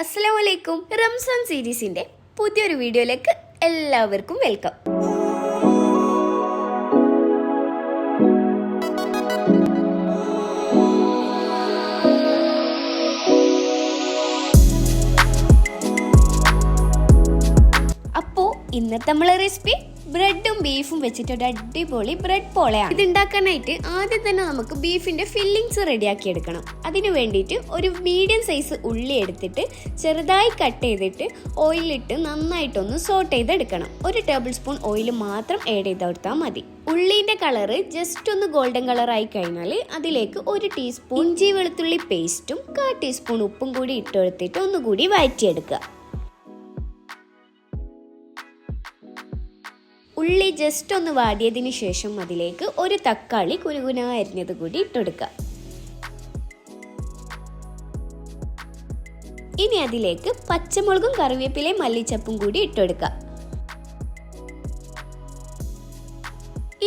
അസ്സലാമു അലൈക്കും റംസാൻ സീരീസിന്റെ പുതിയൊരു വീഡിയോയിലേക്ക് എല്ലാവർക്കും വെൽക്കം. അപ്പോ ഇന്നത്തെ നമ്മളെ റെസിപ്പി ബ്രെഡും ബീഫും വെച്ചിട്ട് ഒരു അടിപൊളി ബ്രെഡ് പോളയാണ്. ഇത് ഉണ്ടാക്കാനായിട്ട് ആദ്യം തന്നെ നമുക്ക് ബീഫിന്റെ ഫില്ലിങ്സ് റെഡിയാക്കി എടുക്കണം. അതിന് വേണ്ടിയിട്ട് ഒരു മീഡിയം സൈസ് ഉള്ളി എടുത്തിട്ട് ചെറുതായി കട്ട് ചെയ്തിട്ട് ഓയിലിട്ട് നന്നായിട്ടൊന്ന് സോട്ട് ചെയ്തെടുക്കണം. ഒരു ടേബിൾ സ്പൂൺ ഓയിൽ മാത്രം ആഡ് ചെയ്ത് കൊടുത്താൽ മതി. ഉള്ളിന്റെ കളറ് ജസ്റ്റ് ഒന്ന് ഗോൾഡൻ കളർ ആയി കഴിഞ്ഞാൽ അതിലേക്ക് ഒരു ടീസ്പൂൺ ഇഞ്ചി വെളുത്തുള്ളി പേസ്റ്റും കാ ടീസ്പൂൺ ഉപ്പും കൂടി ഇട്ടെടുത്തിട്ട് ഒന്നുകൂടി വഴറ്റിയെടുക്കുക. ഉള്ളി ജസ്റ്റ് ഒന്ന് വാടിയതിന് ശേഷം അതിലേക്ക് ഒരു തക്കാളി കുരുകുന അരിഞ്ഞത് കൂടി ഇട്ടെടുക്കുക. ഇനി അതിലേക്ക് പച്ചമുളകും കറിവേപ്പിലയും മല്ലിച്ചപ്പും കൂടി ഇട്ടെടുക്കുക.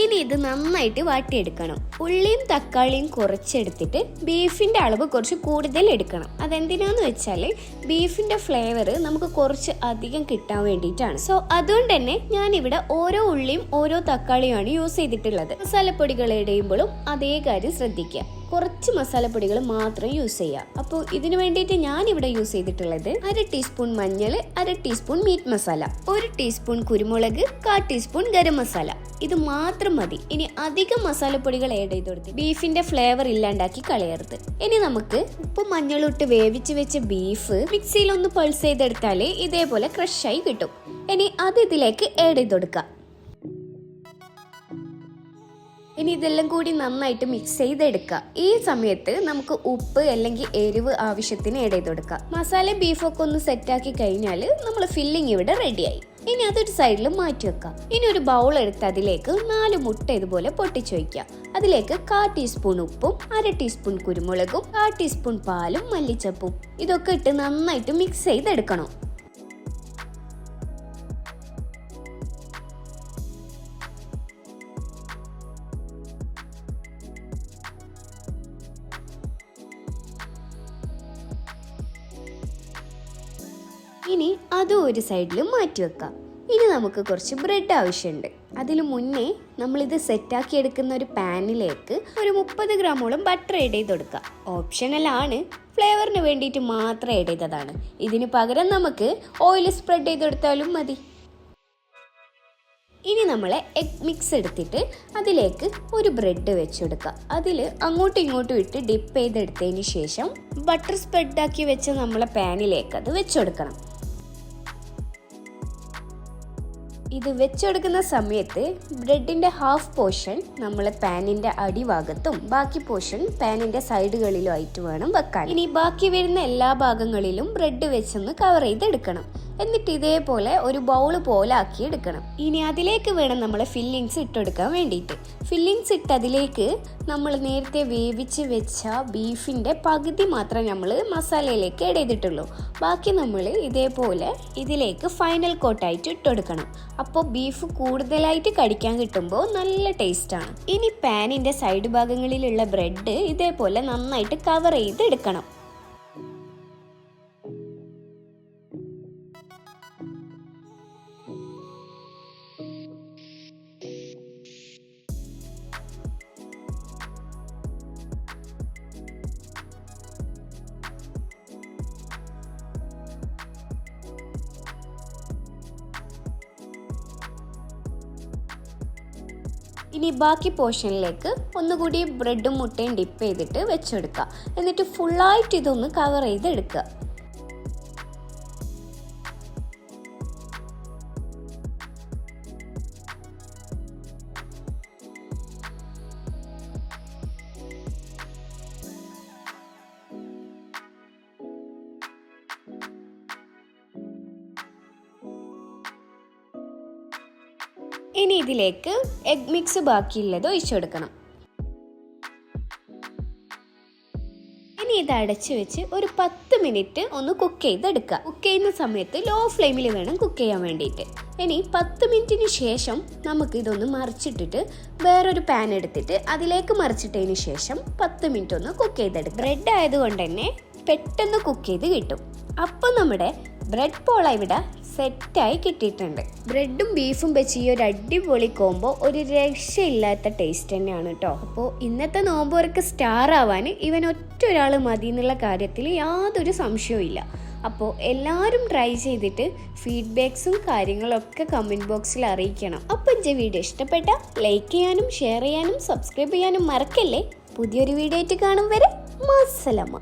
ഇനി ഇത് നന്നായിട്ട് വാട്ടിയെടുക്കണം. ഉള്ളിയും തക്കാളിയും കുറച്ചെടുത്തിട്ട് ബീഫിന്റെ അളവ് കുറച്ച് കൂടുതൽ എടുക്കണം. അതെന്തിനാന്ന് വെച്ചാൽ ബീഫിന്റെ ഫ്ലേവർ നമുക്ക് കുറച്ച് അധികം കിട്ടാൻ വേണ്ടിയിട്ടാണ്. സോ അതുകൊണ്ട് തന്നെ ഞാൻ ഇവിടെ ഓരോ ഉള്ളിയും ഓരോ തക്കാളിയുമാണ് യൂസ് ചെയ്തിട്ടുള്ളത്. മസാലപ്പൊടികൾ ഇടയുമ്പോഴും അതേ കാര്യം ശ്രദ്ധിക്കുക. കുറച്ച് മസാലപ്പൊടികൾ മാത്രം യൂസ് ചെയ്യുക. അപ്പോൾ ഇതിനു വേണ്ടിയിട്ട് ഞാൻ ഇവിടെ യൂസ് ചെയ്തിട്ടുള്ളത് അര ടീസ്പൂൺ മഞ്ഞൾ അര ടീസ്പൂൺ മീറ്റ് മസാല ഒരു ടീസ്പൂൺ കുരുമുളക് കാ ടീസ്പൂൺ ഗരം മസാല ഇത് മാത്രം മതി. ഇനി അധികം മസാലപ്പൊടികൾ ആഡ് ചെയ്ത് കൊടുത്ത് ബീഫിന്റെ ഫ്ലേവർ ഇല്ലാണ്ടാക്കി കളയരുത്. ഇനി നമുക്ക് ഉപ്പ് മഞ്ഞളിട്ട് വേവിച്ച് വെച്ച ബീഫ് മിക്സിയിൽ ഒന്ന് പൾസ് ചെയ്തെടുത്താൽ ഇതേപോലെ ക്രഷായി കിട്ടും. ഇനി അത് ഇതിലേക്ക് ആഡ് ചെയ്ത് കൊടുക്കാം. ഇനി ഇതെല്ലാം കൂടി നന്നായിട്ട് മിക്സ് ചെയ്തെടുക്കുക ഈ സമയത്ത് നമുക്ക് ഉപ്പ് അല്ലെങ്കിൽ എരിവ് ആവശ്യത്തിന് ആഡ് ചെയ്ത് കൊടുക്കുക മസാല ബീഫൊക്കെ ഒന്ന് സെറ്റാക്കി കഴിഞ്ഞാൽ നമ്മൾ ഫില്ലിംഗ് ഇവിടെ റെഡിയായി ഇനി അതൊരു സൈഡിൽ മാറ്റി വെക്കാം. ഇനി ഒരു ബൗൾ എടുത്ത് അതിലേക്ക് നാല് മുട്ട ഇതുപോലെ പൊട്ടിച്ചു വയ്ക്കാം അതിലേക്ക് കാ ടീസ്പൂൺ ഉപ്പും അര ടീസ്പൂൺ കുരുമുളകും കാ ടീസ്പൂൺ പാലും മല്ലിച്ചപ്പും ഇതൊക്കെ ഇട്ട് നന്നായിട്ട് മിക്സ് ചെയ്തെടുക്കണം. ഇനി അതും ഒരു സൈഡിൽ മാറ്റി വെക്കാം. ഇനി നമുക്ക് കുറച്ച് ബ്രെഡ് ആവശ്യമുണ്ട്. അതിന് മുന്നേ നമ്മളിത് സെറ്റാക്കി എടുക്കുന്ന ഒരു പാനിലേക്ക് ഒരു മുപ്പത് ഗ്രാമോളം ബട്ടർ ആഡ് ചെയ്ത് ഓപ്ഷണൽ ആണ്. ഫ്ലേവറിന് വേണ്ടിയിട്ട് മാത്രം ആഡ് ചെയ്തതാണ്. ഇതിന് പകരം നമുക്ക് ഓയിൽ സ്പ്രെഡ് ചെയ്ത് കൊടുത്താലും മതി. ഇനി നമ്മൾ എഗ് മിക്സ് എടുത്തിട്ട് അതിലേക്ക് ഒരു ബ്രെഡ് വെച്ചെടുക്കുക അതിൽ അങ്ങോട്ടും ഇങ്ങോട്ടും ഇട്ട് ഡിപ്പ് ചെയ്തെടുത്തതിന് ശേഷം ബട്ടർ സ്പ്രെഡാക്കി വെച്ച നമ്മളെ പാനിലേക്ക് അത് വെച്ചെടുക്കണം ഇത് വെച്ചെടുക്കുന്ന സമയത്ത് ബ്രെഡിന്റെ ഹാഫ് പോർഷൻ നമ്മൾ പാനിന്റെ അടിഭാഗത്തും ബാക്കി പോർഷൻ പാനിന്റെ സൈഡുകളിലും ആയിട്ട് വേണം വെക്കാൻ. ഇനി ബാക്കി വരുന്ന എല്ലാ ഭാഗങ്ങളിലും ബ്രെഡ് വെച്ചൊന്ന് കവർ ചെയ്തെടുക്കണം. എന്നിട്ട് ഇതേപോലെ ഒരു ബൗൾ പോലെ ആക്കി എടുക്കണം. ഇനി അതിലേക്ക് വേണം നമ്മൾ ഫില്ലിങ്സ് ഇട്ടെടുക്കാൻ വേണ്ടിയിട്ട്. ഫില്ലിങ്സ് ഇട്ട് അതിലേക്ക് നമ്മൾ നേരത്തെ വേവിച്ച് വെച്ച ബീഫിന്റെ പകുതി മാത്രം നമ്മൾ മസാലയിലേക്ക് ആഡ് ചെയ്തിട്ടുള്ളൂ. ബാക്കി നമ്മൾ ഇതേപോലെ ഇതിലേക്ക് ഫൈനൽ കോട്ടായിട്ട് ഇട്ടെടുക്കണം. അപ്പോൾ ബീഫ് കൂടുതലായിട്ട് കടിക്കാൻ കിട്ടുമ്പോൾ നല്ല ടേസ്റ്റാണ് ഇനി പാനിന്റെ സൈഡ് ഭാഗങ്ങളിലുള്ള ബ്രെഡ് ഇതേപോലെ നന്നായിട്ട് കവർ ചെയ്ത് എടുക്കണം ഇനി ബാക്കി പോർഷനിലേക്ക് ഒന്നുകൂടി ബ്രെഡും മുട്ടയും ഡിപ്പ് ചെയ്തിട്ട് വെച്ചെടുക്കുക എന്നിട്ട് ഫുള്ളായിട്ട് ഇതൊന്ന് കവർ ചെയ്ത് എടുക്കുക ഇനി ഇതിലേക്ക് എഗ് മിക്സ് ബാക്കിയുള്ളത് ഒഴിച്ചു കൊടുക്കണം. ഇനി ഇത് അടച്ചു വെച്ച് ഒരു പത്ത് മിനിറ്റ് ഒന്ന് കുക്ക് ചെയ്തെടുക്കുക. കുക്ക് ചെയ്യുന്ന സമയത്ത് ലോ ഫ്ലെയിമിൽ വേണം കുക്ക് ചെയ്യാൻ വേണ്ടിയിട്ട്. ഇനി പത്ത് മിനിറ്റിന് ശേഷം നമുക്ക് ഇതൊന്ന് മറിച്ചിട്ടിട്ട് വേറൊരു പാൻ എടുത്തിട്ട് അതിലേക്ക് മറിച്ചിട്ടതിന് ശേഷം പത്ത് മിനിറ്റ് ഒന്ന് കുക്ക് ചെയ്തെടുക്കുക ബ്രെഡ് ആയതുകൊണ്ട് തന്നെ പെട്ടെന്ന് കുക്ക് ചെയ്ത് കിട്ടും. അപ്പോൾ നമ്മുടെ ബ്രെഡ് പോള ഇവിടെ സെറ്റായി കിട്ടിയിട്ടുണ്ട്. ബ്രെഡും ബീഫും വെച്ച് ഈ ഒരു അടിപൊളി കോമ്പോ ഒരു രക്ഷയില്ലാത്ത ടേസ്റ്റ് തന്നെയാണ് കേട്ടോ അപ്പോൾ ഇന്നത്തെ നോമ്പോർക്ക് സ്റ്റാർ ആവാൻ ഇവൻ ഒറ്റ ഒരാൾ മതി എന്നുള്ള കാര്യത്തിൽ യാതൊരു സംശയവും ഇല്ല. അപ്പോൾ എല്ലാവരും ട്രൈ ചെയ്തിട്ട് ഫീഡ്ബാക്സും കാര്യങ്ങളൊക്കെ കമന്റ് ബോക്സിൽ അറിയിക്കണം. അപ്പോൾ എന്റെ വീഡിയോ ഇഷ്ടപ്പെട്ട ലൈക്ക് ചെയ്യാനും ഷെയർ ചെയ്യാനും സബ്സ്ക്രൈബ് ചെയ്യാനും മറക്കല്ലേ? പുതിയൊരു വീഡിയോ ആയിട്ട് കാണും വരെ. മസ്സലമ്മ